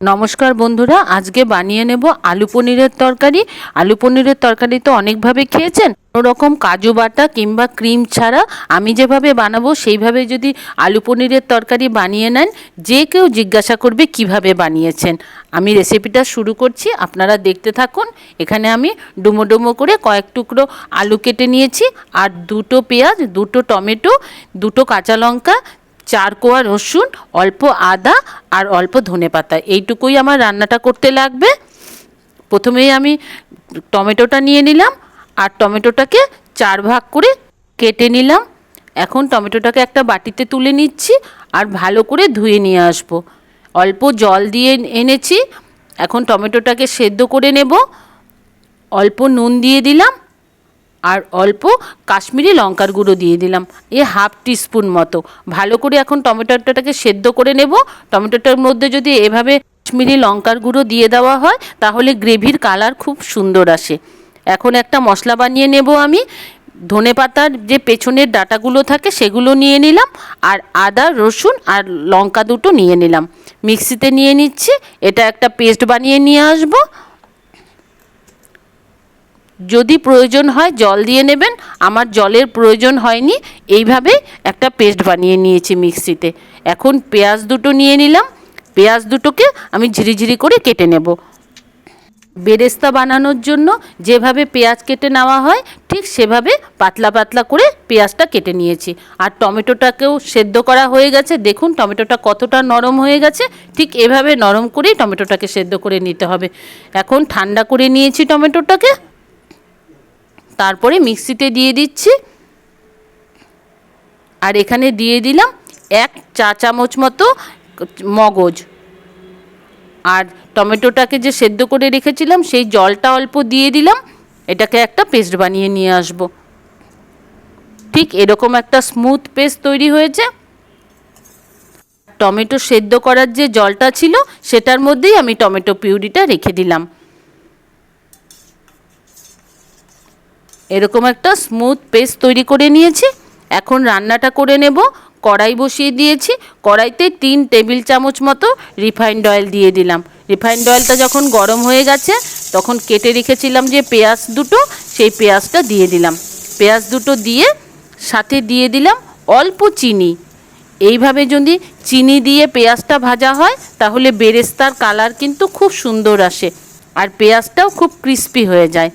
নমস্কার বন্ধুরা, আজকে বানিয়ে নেব আলু পনিরের তরকারি। আলু পনিরের তরকারি তো অনেকভাবে খেয়েছেন রকম কাজু বাটা কিংবা ক্রিম ছাড়া আমি যেভাবে বানাবো, সেইভাবে যদি আলু পনিরের তরকারি বানিয়ে নেন, যে কেউ জিজ্ঞাসা করবে কীভাবে বানিয়েছেন। আমি রেসিপিটা শুরু করছি, আপনারা দেখতে থাকুন। এখানে আমি ডুমো ডুমো করে কয়েক টুকরো আলু কেটে নিয়েছি, আর দুটো পেঁয়াজ, দুটো টমেটো, দুটো কাঁচা লঙ্কা চার কোয়া রসুন, অল্প আদা আর অল্প ধনে পাতা। এইটুকুই আমার রান্নাটা করতে লাগবে। প্রথমেই আমি টমেটোটা নিয়ে নিলাম আর টমেটোটাকে চার ভাগ করে কেটে নিলাম। এখন টমেটোটাকে একটা বাটিতে তুলে নিচ্ছি আর ভালো করে ধুয়ে নিয়ে আসব। অল্প জল দিয়ে এনেছি। এখন টমেটোটাকে সেদ্ধ করে নেব। অল্প নুন দিয়ে দিলাম। আর অল্প কাশ্মীরি লঙ্কার গুঁড়ো দিয়ে দিলাম। এ হাফ টিস্পুন মতো। ভালো করে এখন টমেটোটাকে সেদ্ধ করে নেব। টমেটোটার মধ্যে যদি এভাবে কাশ্মীরি লঙ্কার গুঁড়ো দিয়ে দেওয়া হয়, তাহলে গ্রেভির কালার খুব সুন্দর আসে। এখন একটা মশলা বানিয়ে নেব আমি। ধনে পাতার যে পেছনের ডাটাগুলো থাকে, সেগুলো নিয়ে নিলাম। আর আদা, রসুন আর লঙ্কা দুটো নিয়ে নিলাম। মিক্সিতে নিয়ে নিচ্ছি। এটা একটা পেস্ট বানিয়ে নিয়ে আসব। যদি প্রয়োজন হয় জল দিয়ে নেবেন। আমার জলের প্রয়োজন হয়নি, এইভাবে একটা পেস্ট বানিয়ে নিয়েছি মিক্সিতে। এখন পেঁয়াজ দুটো নিয়ে নিলাম। পেঁয়াজ দুটোকে আমি ঝিরিঝিরি করে কেটে নেব। বেরেস্তা বানানোর জন্য যেভাবে পেঁয়াজ কেটে নেওয়া হয়, ঠিক সেভাবে পাতলা পাতলা করে পেঁয়াজটা কেটে নিয়েছি। আর টমেটোটাকেও সেদ্ধ করা হয়ে গেছে। দেখুন, টমেটোটা কতটা নরম হয়ে গেছে। ঠিক এভাবে নরম করেই টমেটোটাকে সেদ্ধ করে নিতে হবে। এখন ঠান্ডা করে নিয়েছি টমেটোটাকে। তারপরে মিক্সিতে দিয়ে দিচ্ছি। আর এখানে দিয়ে দিলাম এক চা চামচ মতো মগজ। আর টমেটোটাকে যে সেদ্ধ করে রেখেছিলাম, সেই জলটা অল্প দিয়ে দিলাম। এটাকে একটা পেস্ট বানিয়ে নিয়ে আসব। ঠিক এরকম একটা স্মুথ পেস্ট তৈরি হয়েছে। টমেটো সেদ্ধ করার যে জলটা ছিল, সেটার মধ্যেই আমি টমেটো পিউরিটা রেখে দিলাম। এরকম একটা স্মুথ পেস্ট তৈরি করে নিয়েছি। এখন রান্নাটা করে নেব। কড়াই বসিয়ে দিয়েছি। কড়াইতে তিন টেবিল চামচ মতো রিফাইন্ড অয়েল দিয়ে দিলাম। রিফাইন্ড অয়েলটা যখন গরম হয়ে গেছে, তখন কেটে রেখেছিলাম যে পেঁয়াজ দুটো, সেই পেঁয়াজটা দিয়ে দিলাম। পেঁয়াজ দুটো দিয়ে সাথে দিয়ে দিলাম অল্প চিনি। এইভাবে যদি চিনি দিয়ে পেঁয়াজটা ভাজা হয়, তাহলে বেরেস্তার কালার কিন্তু খুব সুন্দর আসে। আর পেঁয়াজটাও খুব ক্রিস্পি হয়ে যায়।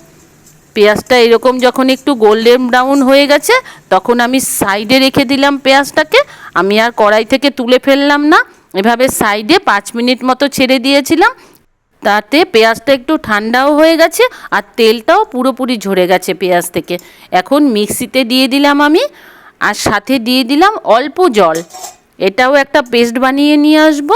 পেঁয়াজটা এরকম যখন একটু গোল্ডেন ব্রাউন হয়ে গেছে, তখন আমি সাইডে রেখে দিলাম পেঁয়াজটাকে। আমি আর কড়াই থেকে তুলে ফেললাম না, এভাবে সাইডে পাঁচ মিনিট মতো ছেড়ে দিয়েছিলাম। তাতে পেঁয়াজটা একটু ঠান্ডাও হয়ে গেছে আর তেলটাও পুরোপুরি ঝরে গেছে পেঁয়াজ থেকে। এখন মিক্সিতে দিয়ে দিলাম আমি আর সাথে দিয়ে দিলাম অল্প জল। এটাও একটা পেস্ট বানিয়ে নিয়ে আসব।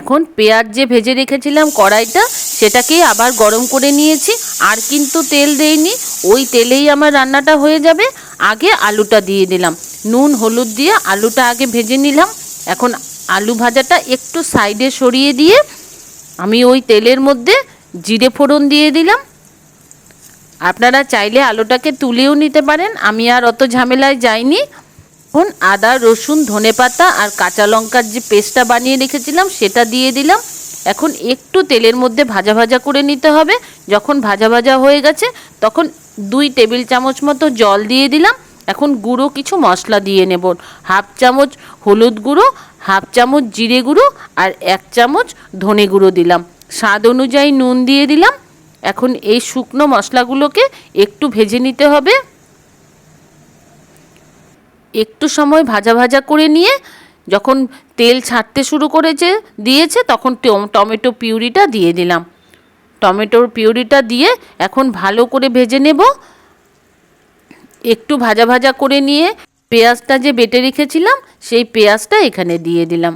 এখন পেঁয়াজ যে ভেজে রেখেছিলাম কড়াইটা, সেটাকেই আবার গরম করে নিয়েছি, আর কিন্তু তেল দেইনি, ওই তেলেই আমার রান্নাটা হয়ে যাবে। আগে আলুটা দিয়ে দিলাম, নুন, হলুদ দিয়ে আলুটা আগে ভেজে নিলাম। এখন আলু ভাজাটা একটু সাইডে সরিয়ে দিয়ে আমি ওই তেলের মধ্যে জিরে ফোড়ন দিয়ে দিলাম। আপনারা চাইলে আলুটাকে তুলেও নিতে পারেন, আমি আর অত ঝামেলায় যাইনি। এখন আদা, রসুন, ধনেপাতা আর কাঁচা লঙ্কার যে পেস্টটা বানিয়ে রেখেছিলাম সেটা দিয়ে দিলাম। এখন একটু তেলের মধ্যে ভাজা ভাজা করে নিতে হবে। যখন ভাজা ভাজা হয়ে গেছে, তখন দুই টেবিল চামচ মতো জল দিয়ে দিলাম। এখন গুঁড়ো কিছু মশলা দিয়ে নেব। হাফ চামচ হলুদ গুঁড়ো, হাফ চামচ জিরে গুঁড়ো আর এক চামচ ধনে গুঁড়ো দিলাম। স্বাদ অনুযায়ী নুন দিয়ে দিলাম। এখন এই শুকনো মশলাগুলোকে একটু ভেজে নিতে হবে। একটু সময় ভাজা ভাজা করে নিয়ে যখন তেল ছাড়তে শুরু করেছে, দিয়েছে, তখন টমেটো পিউরিটা দিয়ে দিলাম। টমেটোর পিউরিটা দিয়ে এখন ভালো করে ভেজে নেব। একটু ভাজা ভাজা করে নিয়ে পেঁয়াজটা যে বেটে রেখেছিলাম, সেই পেঁয়াজটা এখানে দিয়ে দিলাম।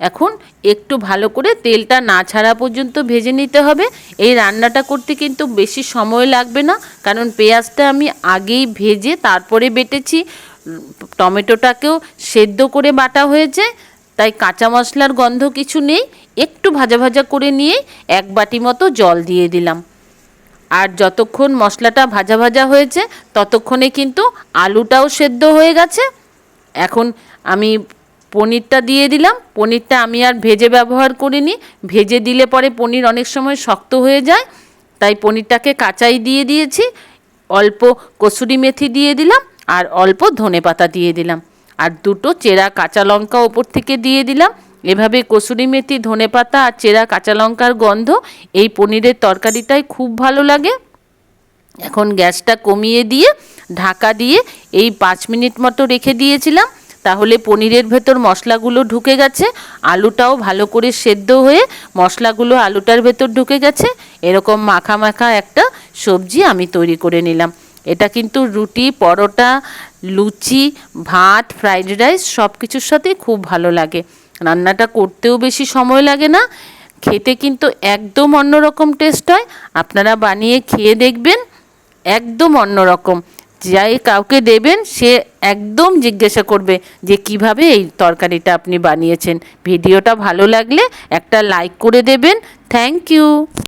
এখন একটু ভালো করে তেলটা না ছাড়া পর্যন্ত ভেজে নিতে হবে। এই রান্নাটা করতে কিন্তু বেশি সময় লাগবে না, কারণ পেঁয়াজটা আমি আগেই ভেজে তারপরে বেটেছি। টমেটোটাকেও সেদ্ধ করে বাটা হয়েছে, তাই কাঁচা মশলার গন্ধ কিছু নেই, একটু ভাজা ভাজা করে নিয়ে এক বাটি মতো জল দিয়ে দিলাম। আর যতক্ষণ মশলাটা ভাজা ভাজা হয়েছে, ততক্ষণে কিন্তু আলুটাও সেদ্ধ হয়ে গেছে। এখন আমি পনিরটা দিয়ে দিলাম, পনিরটা আমি আর ভেজে ব্যবহার করিনি, ভেজে দিলে পরে পনির অনেক সময় শক্ত হয়ে যায়, তাই পনিরটাকে কাঁচাই দিয়ে দিয়েছি, অল্প কসুরি মেথি দিয়ে দিলাম আর অল্প ধনে পাতা দিয়ে দিলাম। আর দুটো চেরা কাঁচা লঙ্কা ওপর থেকে দিয়ে দিলাম। এভাবে কসুরি মেথি, ধনে পাতা আর চেরা কাঁচা লঙ্কার গন্ধ এই পনিরের তরকারিটাই খুব ভালো লাগে। এখন গ্যাসটা কমিয়ে দিয়ে, ঢাকা দিয়ে এই পাঁচ মিনিট মতো রেখে দিয়েছিলাম। তাহলে পনিরের ভেতর মশলাগুলো ঢুকে গেছে। আলুটাও ভালো করে সেদ্ধ হয়ে মশলাগুলো আলুটার ভেতর ঢুকে গেছে। এরকম মাখা মাখা একটা সবজি আমি তৈরি করে নিলাম। এটা কিন্তু রুটি, পরোটা, লুচি, ভাত ফ্রাইড রাইস সব কিছুর সাথেই খুব ভালো লাগে। রান্নাটা করতেও বেশি সময় লাগে না, খেতে কিন্তু একদম অন্যরকম টেস্ট হয়। আপনারা বানিয়ে খেয়ে দেখবেন, একদম অন্যরকম। যাই কাউকে দেবেন, সে একদম জিজ্ঞাসা করবে যে, কীভাবে এই তরকারিটা আপনি বানিয়েছেন? ভিডিওটা ভালো লাগলে একটা লাইক করে দেবেন। Thank you